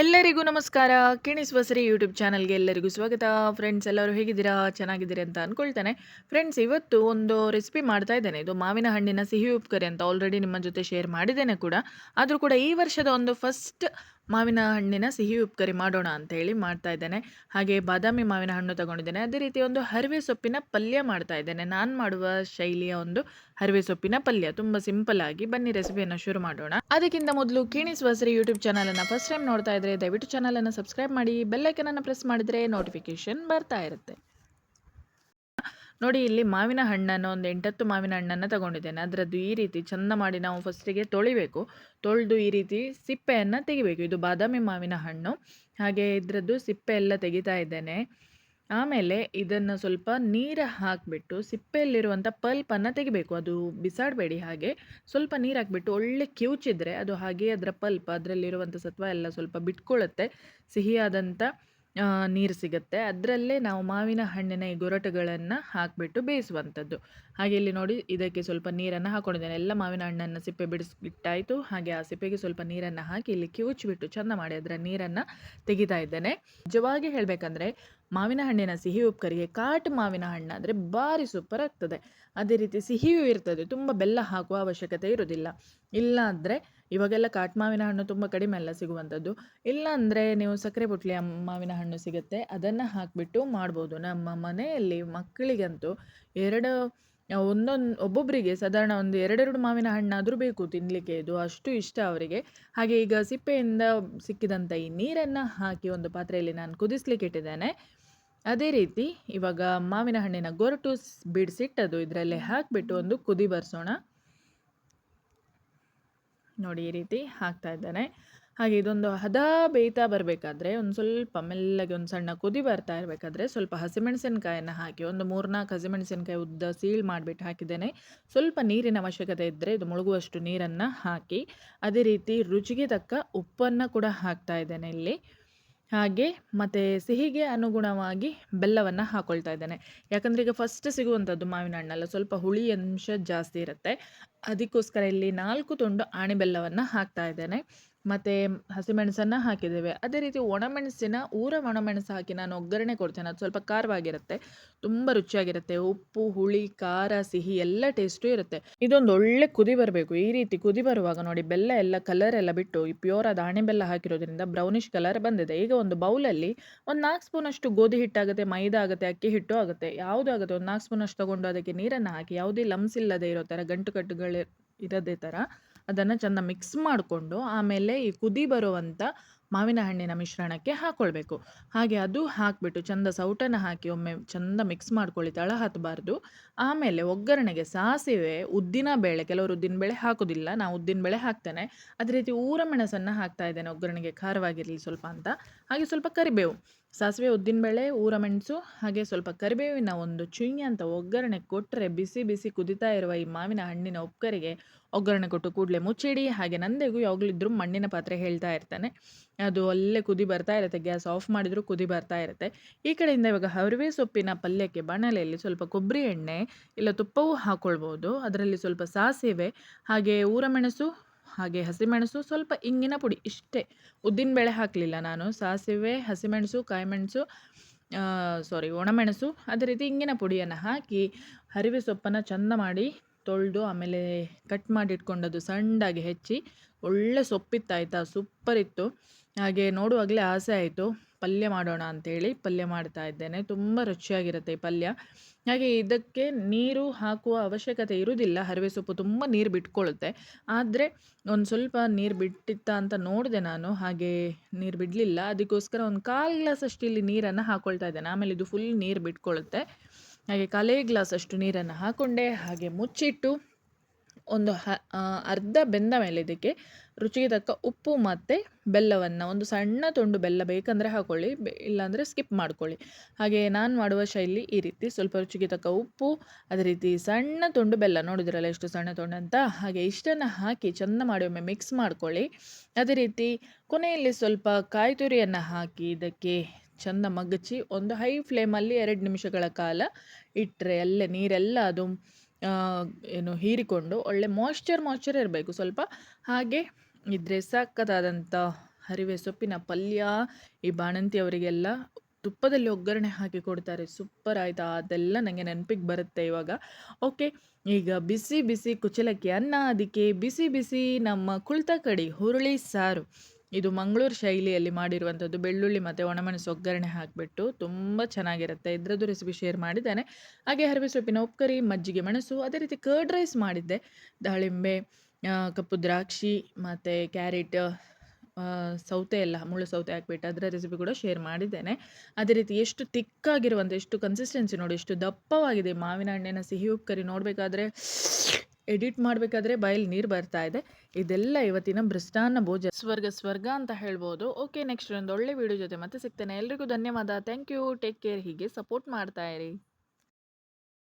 ಎಲ್ಲರಿಗೂ ನಮಸ್ಕಾರ. ಕಿಣಿಸುವ ಸರಿ ಯೂಟ್ಯೂಬ್ ಚಾನಲ್ಗೆ ಎಲ್ಲರಿಗೂ ಸ್ವಾಗತ. ಫ್ರೆಂಡ್ಸ್ ಎಲ್ಲರೂ ಹೇಗಿದ್ದೀರಾ? ಚೆನ್ನಾಗಿದ್ದೀರಿ ಅಂತ ಅಂದ್ಕೊಳ್ತಾನೆ ಫ್ರೆಂಡ್ಸ್ ಇವತ್ತು ಒಂದು ರೆಸಿಪಿ ಮಾಡ್ತಾ ಇದ್ದೇನೆ. ಇದು ಮಾವಿನ ಹಣ್ಣಿನ ಸಿಹಿ ಉಪ್ಕರಿ ಅಂತ ಆಲ್ರೆಡಿ ನಿಮ್ಮ ಜೊತೆ ಶೇರ್ ಮಾಡಿದ್ದೇನೆ ಕೂಡ. ಆದರೂ ಕೂಡ ಈ ವರ್ಷದ ಒಂದು ಫಸ್ಟ್ ಮಾವಿನ ಹಣ್ಣಿನ ಸಿಹಿ ಉಪ್ಕರಿ ಮಾಡೋಣ ಅಂತ ಹೇಳಿ ಮಾಡ್ತಾ ಇದ್ದೇನೆ. ಹಾಗೆ ಬಾದಾಮಿ ಮಾವಿನ ಹಣ್ಣು ತಗೊಂಡಿದ್ದೇನೆ. ಅದೇ ರೀತಿ ಒಂದು ಹರಿವೆ ಸೊಪ್ಪಿನ ಪಲ್ಯ ಮಾಡ್ತಾ ಇದ್ದೇನೆ. ನಾನು ಮಾಡುವ ಶೈಲಿಯ ಒಂದು ಹರಿವೆ ಸೊಪ್ಪಿನ ಪಲ್ಯ. ತುಂಬ ಸಿಂಪಲ್ ಆಗಿ ಬನ್ನಿ ರೆಸಿಪಿಯನ್ನು ಶುರು ಮಾಡೋಣ. ಅದಕ್ಕಿಂತ ಮೊದಲು ಕೀಣಿಸುವ ಸರಿ ಯೂಟ್ಯೂಬ್ ಚಾನಲನ್ನು ಫಸ್ಟ್ ಟೈಮ್ ನೋಡ್ತಾ ಇದ್ರೆ ದಯವಿಟ್ಟು ಚಾನಲನ್ನು ಸಬ್ಸ್ಕ್ರೈಬ್ ಮಾಡಿ ಬೆಲ್ಲೈಕನನ್ನು ಪ್ರೆಸ್ ಮಾಡಿದರೆ ನೋಟಿಫಿಕೇಶನ್ ಬರ್ತಾ ಇರುತ್ತೆ. ನೋಡಿ ಇಲ್ಲಿ ಮಾವಿನ ಹಣ್ಣನ್ನು, ಒಂದು ಎಂಟತ್ತು ಮಾವಿನ ಹಣ್ಣನ್ನು ತಗೊಂಡಿದ್ದೇನೆ. ಅದರದ್ದು ಈ ರೀತಿ ಚಂದ ಮಾಡಿ ನಾವು ಫಸ್ಟಿಗೆ ತೊಳಿಬೇಕು. ತೊಳೆದು ಈ ರೀತಿ ಸಿಪ್ಪೆಯನ್ನು ತೆಗಿಬೇಕು. ಇದು ಬಾದಾಮಿ ಮಾವಿನ ಹಣ್ಣು. ಹಾಗೆ ಇದರದ್ದು ಸಿಪ್ಪೆ ಎಲ್ಲ ತೆಗಿತಾ ಇದ್ದೇನೆ. ಆಮೇಲೆ ಇದನ್ನು ಸ್ವಲ್ಪ ನೀರು ಹಾಕಿಬಿಟ್ಟು ಸಿಪ್ಪೆಯಲ್ಲಿರುವಂಥ ಪಲ್ಪನ್ನು ತೆಗಿಬೇಕು. ಅದು ಬಿಸಾಡಬೇಡಿ ಹಾಗೆ. ಸ್ವಲ್ಪ ನೀರು ಹಾಕಿಬಿಟ್ಟು ಒಳ್ಳೆ ಕಿವುಚಿದ್ರೆ ಅದು ಹಾಗೆ ಅದರ ಪಲ್ಪ್ ಅದರಲ್ಲಿರುವಂಥ ಸತ್ವ ಎಲ್ಲ ಸ್ವಲ್ಪ ಬಿಟ್ಕೊಳ್ಳುತ್ತೆ ಸಿಹಿಯಾದಂಥ ನೀರು ಸಿಗುತ್ತೆ. ಅದರಲ್ಲೇ ನಾವು ಮಾವಿನ ಹಣ್ಣಿನ ಈ ಗೊರಟುಗಳನ್ನು ಹಾಕಿಬಿಟ್ಟು ಬೇಯಿಸುವಂಥದ್ದು. ಹಾಗೆ ಇಲ್ಲಿ ನೋಡಿ, ಇದಕ್ಕೆ ಸ್ವಲ್ಪ ನೀರನ್ನು ಹಾಕೊಂಡಿದ್ದೇನೆ. ಎಲ್ಲ ಮಾವಿನ ಹಣ್ಣನ್ನು ಸಿಪ್ಪೆ ಬಿಡಿಸ್ಬಿಟ್ಟಾಯಿತು ಹಾಗೆ ಆ ಸಿಪ್ಪೆಗೆ ಸ್ವಲ್ಪ ನೀರನ್ನು ಹಾಕಿ ಇಲ್ಲಿ ಕಿವುಚಿಬಿಟ್ಟು ಚೆಂದ ಮಾಡಿ ಅದರ ನೀರನ್ನು ತೆಗಿತಾ ಇದ್ದೇನೆ. ನಿಜವಾಗಿ ಹೇಳಬೇಕಂದ್ರೆ, ಮಾವಿನ ಹಣ್ಣಿನ ಸಿಹಿ ಉಪ್ಕರಿಗೆ ಕಾಟು ಮಾವಿನ ಹಣ್ಣಾದರೆ ಭಾರಿ ಸೂಪರ್ ಆಗ್ತದೆ. ಅದೇ ರೀತಿ ಸಿಹಿಯೂ ಇರ್ತದೆ. ತುಂಬ ಬೆಲ್ಲ ಹಾಕುವ ಅವಶ್ಯಕತೆ ಇರೋದಿಲ್ಲ. ಇಲ್ಲ ಅಂದರೆ ಇವಾಗೆಲ್ಲ ಕಾಟ್ ಮಾವಿನ ಹಣ್ಣು ತುಂಬ ಕಡಿಮೆ ಎಲ್ಲ ಸಿಗುವಂಥದ್ದು. ಇಲ್ಲ ಅಂದರೆ ನೀವು ಸಕ್ಕರೆ ಬುಟ್ಲಿ ಮಾವಿನ ಹಣ್ಣು ಸಿಗುತ್ತೆ, ಅದನ್ನು ಹಾಕಿಬಿಟ್ಟು ಮಾಡ್ಬೋದು. ನಮ್ಮ ಮನೆಯಲ್ಲಿ ಮಕ್ಕಳಿಗಂತೂ ಎರಡು, ಒಂದೊಂದು ಒಬ್ಬೊಬ್ಬರಿಗೆ ಸಾಧಾರಣ ಒಂದು ಎರಡೆರಡು ಮಾವಿನ ಹಣ್ಣಾದರೂ ಬೇಕು ತಿನ್ನಲಿಕ್ಕೆ ಇದು ಅಷ್ಟು ಇಷ್ಟ ಅವರಿಗೆ. ಹಾಗೆ ಈಗ ಸಿಪ್ಪೆಯಿಂದ ಸಿಕ್ಕಿದಂಥ ಈ ನೀರನ್ನು ಹಾಕಿ ಒಂದು ಪಾತ್ರೆಯಲ್ಲಿ ನಾನು ಕುದಿಸ್ಲಿಕ್ಕೆ ಇಟ್ಟಿದ್ದೇನೆ. ಅದೇ ರೀತಿ ಇವಾಗ ಮಾವಿನ ಹಣ್ಣಿನ ಗೊರಟು ಬಿಡಿಸಿಟ್ಟದು ಇದರಲ್ಲೇ ಹಾಕಿಬಿಟ್ಟು ಒಂದು ಕುದಿ ಬರ್ಸೋಣ. ನೋಡಿ ಈ ರೀತಿ ಹಾಕ್ತಾ ಇದ್ದಾನೆ. ಹಾಗೆ ಇದೊಂದು ಹದ ಬೇಯ್ತಾ ಬರಬೇಕಾದ್ರೆ ಒಂದು ಸ್ವಲ್ಪ ಮೆಲ್ಲಗೆ ಒಂದು ಸಣ್ಣ ಕುದಿ ಬರ್ತಾ ಇರಬೇಕಾದ್ರೆ ಸ್ವಲ್ಪ ಹಸಿಮೆಣಸಿನಕಾಯನ್ನು ಹಾಕಿ ಒಂದು ಮೂರ್ನಾಲ್ಕು ಹಸಿಮೆಣಸಿನಕಾಯಿ ಉದ್ದ ಸೀಳು ಮಾಡಿಬಿಟ್ಟು ಹಾಕಿದ್ದೇನೆ. ಸ್ವಲ್ಪ ನೀರಿನ ಅವಶ್ಯಕತೆ ಇದ್ದರೆ ಇದು ಮುಳುಗುವಷ್ಟು ನೀರನ್ನು ಹಾಕಿ ಅದೇ ರೀತಿ ರುಚಿಗೆ ತಕ್ಕ ಉಪ್ಪನ್ನು ಕೂಡ ಹಾಕ್ತಾ ಇದ್ದೇನೆ ಇಲ್ಲಿ. ಹಾಗೆ ಮತ್ತು ಸಿಹಿಗೆ ಅನುಗುಣವಾಗಿ ಬೆಲ್ಲವನ್ನು ಹಾಕ್ಕೊಳ್ತಾ ಇದ್ದೇನೆ. ಯಾಕಂದರೆ ಈಗ ಫಸ್ಟ್ ಸಿಗುವಂಥದ್ದು ಮಾವಿನ ಹಣ್ಣಲ್ಲ, ಸ್ವಲ್ಪ ಹುಳಿ ಅಂಶ ಜಾಸ್ತಿ ಇರುತ್ತೆ. ಅದಕ್ಕೋಸ್ಕರ ಇಲ್ಲಿ ನಾಲ್ಕು ತುಂಡು ಆಣೆ ಬೆಲ್ಲವನ್ನು ಹಾಕ್ತಾ ಇದ್ದೇನೆ. ಮತ್ತು ಹಸಿಮೆಣಸನ್ನು ಹಾಕಿದ್ದೇವೆ. ಅದೇ ರೀತಿ ಒಣಮೆಣಸಿನ, ಊರ ಒಣಮೆಣಸು ಹಾಕಿ ನಾನು ಒಗ್ಗರಣೆ ಕೊಡ್ತೇನೆ. ಅದು ಸ್ವಲ್ಪ ಖಾರವಾಗಿರುತ್ತೆ. ತುಂಬ ರುಚಿಯಾಗಿರುತ್ತೆ. ಉಪ್ಪು, ಹುಳಿ, ಖಾರ, ಸಿಹಿ ಎಲ್ಲ ಟೇಸ್ಟು ಇರುತ್ತೆ. ಇದೊಂದು ಒಳ್ಳೆ ಕುದಿ ಬರಬೇಕು. ಈ ರೀತಿ ಕುದಿ ಬರುವಾಗ ನೋಡಿ, ಬೆಲ್ಲ ಎಲ್ಲ ಕಲರ್ ಎಲ್ಲ ಬಿಟ್ಟು ಈ ಪ್ಯೂರ್ ಆದ ಆಣೆ ಬೆಲ್ಲ ಹಾಕಿರೋದ್ರಿಂದ ಬ್ರೌನಿಷ್ ಕಲರ್ ಬಂದಿದೆ. ಈಗ ಒಂದು ಬೌಲಲ್ಲಿ ಒಂದು ನಾಲ್ಕು ಸ್ಪೂನ್ ಅಷ್ಟು ಗೋಧಿ ಹಿಟ್ಟಾಗುತ್ತೆ ಮೈದಾ ಆಗುತ್ತೆ, ಅಕ್ಕಿ ಹಿಟ್ಟು ಆಗುತ್ತೆ. ಯಾವುದು ಆಗುತ್ತೆ? ಒಂದು ನಾಲ್ಕು ಸ್ಪೂನ್ ಅಷ್ಟು ತಗೊಂಡು ಅದಕ್ಕೆ ನೀರನ್ನು ಹಾಕಿ, ಯಾವುದೇ ಲಮ್ಸ್ ಇಲ್ಲದೆ ಇರೋ ಥರ, ಗಂಟು ಕಟ್ಟುಗಳು ಇರದೇ ಥರ ಅದನ್ನು ಚೆಂದ ಮಿಕ್ಸ್ ಮಾಡಿಕೊಂಡು ಆಮೇಲೆ ಈ ಕುದಿ ಬರುವಂಥ ಮಾವಿನ ಹಣ್ಣಿನ ಮಿಶ್ರಣಕ್ಕೆ ಹಾಕ್ಕೊಳ್ಬೇಕು ಹಾಗೆ ಅದು ಹಾಕಿಬಿಟ್ಟು ಚಂದ ಸೌಟನ್ನು ಹಾಕಿ ಒಮ್ಮೆ ಚಂದ ಮಿಕ್ಸ್ ಮಾಡ್ಕೊಳ್ಳಿ ತಳ ಹತ್ತಬಾರ್ದು ಆಮೇಲೆ ಒಗ್ಗರಣೆಗೆ ಸಾಸಿವೆ, ಉದ್ದಿನ ಬೇಳೆ, ಕೆಲವರು ಉದ್ದಿನ ಬೇಳೆ ಹಾಕೋದಿಲ್ಲ, ನಾನು ಉದ್ದಿನ ಬೇಳೆ ಹಾಕ್ತೇನೆ. ಅದೇ ರೀತಿ ಊರ ಮೆಣಸನ್ನು ಹಾಕ್ತಾ ಇದ್ದೇನೆ ಒಗ್ಗರಣೆಗೆ, ಖಾರವಾಗಿರಲಿ ಸ್ವಲ್ಪ ಅಂತ. ಹಾಗೆ ಸ್ವಲ್ಪ ಕರಿಬೇವು. ಸಾಸಿವೆ ಉದ್ದಿನಬೇಳೆ ಊರ ಮೆಣಸು, ಹಾಗೆ ಸ್ವಲ್ಪ ಕರಿಬೇವಿನ ಒಂದು ಚುಯ್ಯ ಅಂತ ಒಗ್ಗರಣೆ ಕೊಟ್ಟರೆ ಬಿಸಿ ಬಿಸಿ ಕುದಿತಾ ಇರುವ ಈ ಮಾವಿನ ಹಣ್ಣಿನ ಉಪ್ಕರಿಗೆ ಒಗ್ಗರಣೆ ಕೊಟ್ಟು ಕೂಡಲೇ ಮುಚ್ಚಿಡಿ. ಹಾಗೆ ನಂದೆಗೂ ಯಾವಾಗಲಿದ್ರೂ ಮಣ್ಣಿನ ಪಾತ್ರೆ ಹೇಳ್ತಾ ಇರ್ತಾನೆ. ಅದು ಅಲ್ಲೇ ಕುದಿ ಬರ್ತಾ ಇರುತ್ತೆ, ಗ್ಯಾಸ್ ಆಫ್ ಮಾಡಿದರೂ ಕುದಿ ಬರ್ತಾ ಇರುತ್ತೆ. ಈ ಕಡೆಯಿಂದ ಇವಾಗ ಹರಿವೆ ಸೊಪ್ಪಿನ ಪಲ್ಯಕ್ಕೆ ಬಾಣಲೆಯಲ್ಲಿ ಸ್ವಲ್ಪ ಕೊಬ್ಬರಿ ಎಣ್ಣೆ, ಇಲ್ಲ ತುಪ್ಪವೂ ಹಾಕ್ಕೊಳ್ಬೋದು ಅದರಲ್ಲಿ ಸ್ವಲ್ಪ ಸಾಸಿವೆ, ಹಾಗೆ ಊರ ಮೆಣಸು ಹಾಗೆ ಹಸಿಮೆಣಸು ಸ್ವಲ್ಪ ಇಂಗಿನ ಪುಡಿ ಇಷ್ಟೇ. ಉದ್ದಿನಬೇಳೆ ಹಾಕಲಿಲ್ಲ ನಾನು. ಸಾಸಿವೆ, ಹಸಿಮೆಣಸು, ಕಾಯಿಮೆಣಸು ಸಾರಿ ಒಣಮೆಣಸು, ಅದೇ ರೀತಿ ಇಂಗಿನ ಪುಡಿಯನ್ನು ಹಾಕಿ ಹರಿವೆ ಸೊಪ್ಪನ್ನು ಚೆಂದ ಮಾಡಿ ತೊಳೆದು ಆಮೇಲೆ ಕಟ್ ಮಾಡಿಟ್ಕೊಂಡದ್ದು ಸಣ್ಣದಾಗಿ ಹೆಚ್ಚಿ ಒಳ್ಳೆ ಸೊಪ್ಪಿತ್ತು ಆಯಿತಾ? ಸೂಪರ್ ಇತ್ತು. ಹಾಗೆ ನೋಡುವಾಗಲೇ ಆಸೆ ಆಯಿತು. ಪಲ್ಯ ಮಾಡೋಣ ಅಂಥೇಳಿ ಪಲ್ಯ ಮಾಡ್ತಾ ಇದ್ದೇನೆ. ತುಂಬ ರುಚಿಯಾಗಿರುತ್ತೆ ಈ ಪಲ್ಯ. ಹಾಗೆ ಇದಕ್ಕೆ ನೀರು ಹಾಕುವ ಅವಶ್ಯಕತೆ ಇರುವುದಿಲ್ಲ. ಹರಿವೆ ಸೊಪ್ಪು ತುಂಬ ನೀರು ಬಿಟ್ಕೊಳ್ಳುತ್ತೆ ಆದರೆ ಒಂದು ಸ್ವಲ್ಪ ನೀರು ಬಿಟ್ಟಿತ್ತ ಅಂತ ನೋಡಿದೆ ನಾನು. ಹಾಗೆ ನೀರು ಬಿಡಲಿಲ್ಲ. ಅದಕ್ಕೋಸ್ಕರ ಒಂದು ಕಾಲು ಗ್ಲಾಸ್ ಅಷ್ಟು ಇಲ್ಲಿ ನೀರನ್ನು ಹಾಕ್ಕೊಳ್ತಾ ಇದ್ದೇನೆ. ಆಮೇಲೆ ಇದು ಫುಲ್ ನೀರು ಬಿಟ್ಕೊಳ್ಳುತ್ತೆ ಹಾಗೆ ಕಾಲೇ ಗ್ಲಾಸ್ ಅಷ್ಟು ನೀರನ್ನು ಹಾಕ್ಕೊಂಡೆ ಹಾಗೆ ಮುಚ್ಚಿಟ್ಟು ಒಂದು ಹ ಅರ್ಧ ಬೆಂದ ಮೇಲೆ ಇದಕ್ಕೆ ರುಚಿಗೆ ತಕ್ಕ ಉಪ್ಪು ಮತ್ತು ಬೆಲ್ಲವನ್ನು, ಒಂದು ಸಣ್ಣ ತುಂಡು ಬೆಲ್ಲ ಬೇಕಂದರೆ ಹಾಕ್ಕೊಳ್ಳಿ ಬೆ, ಇಲ್ಲಾಂದರೆ ಸ್ಕಿಪ್ ಮಾಡ್ಕೊಳ್ಳಿ. ಹಾಗೆ ನಾನು ಮಾಡುವ ಶೈಲಿ ಈ ರೀತಿ. ಸ್ವಲ್ಪ ರುಚಿಗೆ ತಕ್ಕ ಉಪ್ಪು, ಅದೇ ರೀತಿ ಸಣ್ಣ ತುಂಡು ಬೆಲ್ಲ. ನೋಡಿದ್ರಲ್ಲ ಎಷ್ಟು ಸಣ್ಣ ತುಂಡು ಅಂತ? ಹಾಗೆ ಇಷ್ಟನ್ನು ಹಾಕಿ ಚೆಂದ ಮಾಡಿ ಒಮ್ಮೆ ಮಿಕ್ಸ್ ಮಾಡ್ಕೊಳ್ಳಿ. ಅದೇ ರೀತಿ ಕೊನೆಯಲ್ಲಿ ಸ್ವಲ್ಪ ಕಾಯಿ ತುರಿಯನ್ನು ಹಾಕಿ ಇದಕ್ಕೆ ಚೆಂದ ಮಗಚಿ ಒಂದು ಹೈ ಫ್ಲೇಮಲ್ಲಿ ಎರಡು ನಿಮಿಷಗಳ ಕಾಲ ಇಟ್ಟರೆ ಅಲ್ಲೇ ನೀರೆಲ್ಲ ಅದು ಏನು, ಹೀರಿಕೊಂಡು ಒಳ್ಳೆ ಮಾಯ್ಶ್ಚರ್ ಮಾಯ್ಶ್ಚರ್ ಇರಬೇಕು. ಸ್ವಲ್ಪ ಹಾಗೆ ಇದ್ದರೆ ಸಕ್ಕತ್ತಾದಂಥ ಹರಿವೆ ಸೊಪ್ಪಿನ ಪಲ್ಯ, ಈ ಬಾಣಂತಿ ಅವರಿಗೆಲ್ಲ ತುಪ್ಪದಲ್ಲಿ ಒಗ್ಗರಣೆ ಹಾಕಿ ಕೊಡ್ತಾರೆ. ಸೂಪರ್ ಆಯಿತಾ? ಅದೆಲ್ಲ ನನಗೆ ನೆನಪಿಗೆ ಬರುತ್ತೆ ಇವಾಗ. ಓಕೆ ಈಗ ಬಿಸಿ ಬಿಸಿ ಕುಚಲಕ್ಕಿ ಅನ್ನ, ಅದಕ್ಕೆ ಬಿಸಿ ಬಿಸಿ ನಮ್ಮ ಕುಳ್ತ ಕಡಿ ಹುರುಳಿ ಸಾರು. ಇದು ಮಂಗಳೂರು ಶೈಲಿಯಲ್ಲಿ ಮಾಡಿರುವಂಥದ್ದು ಬೆಳ್ಳುಳ್ಳಿ ಮತ್ತು ಒಣಮೆಣಸು ಒಗ್ಗರಣೆ ಹಾಕಿಬಿಟ್ಟು ತುಂಬ ಚೆನ್ನಾಗಿರುತ್ತೆ. ಇದರದ್ದು ರೆಸಿಪಿ ಶೇರ್ ಮಾಡಿದ್ದೇನೆ. ಹಾಗೆ ಹರಿವೆ ಸೊಪ್ಪಿನ ಉಪ್ಕರಿ, ಮಜ್ಜಿಗೆ ಮೆಣಸು, ಅದೇ ರೀತಿ ಕರ್ಡ್ ರೈಸ್ ಮಾಡಿದ್ದೆ. ದಾಳಿಂಬೆ ಕಪ್ಪು ದ್ರಾಕ್ಷಿ ಮತ್ತು ಕ್ಯಾರೆಟ್ ಸೌತೆ ಎಲ್ಲ, ಮುಳ್ಳು ಸೌತೆ ಹಾಕ್ಬಿಟ್ಟು ಅದರ ರೆಸಿಪಿ ಕೂಡ ಶೇರ್ ಮಾಡಿದ್ದೇನೆ. ಅದೇ ರೀತಿ ಎಷ್ಟು ತಿಕ್ಕಾಗಿರುವಂಥ, ಎಷ್ಟು ಕನ್ಸಿಸ್ಟೆನ್ಸಿ ನೋಡಿ, ಎಷ್ಟು ದಪ್ಪವಾಗಿದೆ ಮಾವಿನ ಹಣ್ಣಿನ ಸಿಹಿ ಉಪ್ಕರಿ ನೋಡಬೇಕಾದ್ರೆ ಎಡಿಟ್ ಮಾಡಬೇಕಾದ್ರೆ ಬಾಯಲ್ಲಿ ನೀರು ಬರ್ತಾ ಇದೆ. ಇದೆಲ್ಲ ಇವತ್ತಿನ ಮೃಷ್ಟಾನ್ನ ಭೋಜ. ಸ್ವರ್ಗ ಸ್ವರ್ಗ ಅಂತ ಹೇಳ್ಬೋದು. ಓಕೆ ನೆಕ್ಸ್ಟ್ ಒಂದು ಒಳ್ಳೆ ವಿಡಿಯೋ ಜೊತೆ ಮತ್ತೆ ಸಿಗ್ತೇನೆ. ಎಲ್ರಿಗೂ ಧನ್ಯವಾದ. ಥ್ಯಾಂಕ್ ಯು ಟೇಕ್ ಕೇರ್ ಹೀಗೆ ಸಪೋರ್ಟ್ ಮಾಡ್ತಾ ಇರಿ.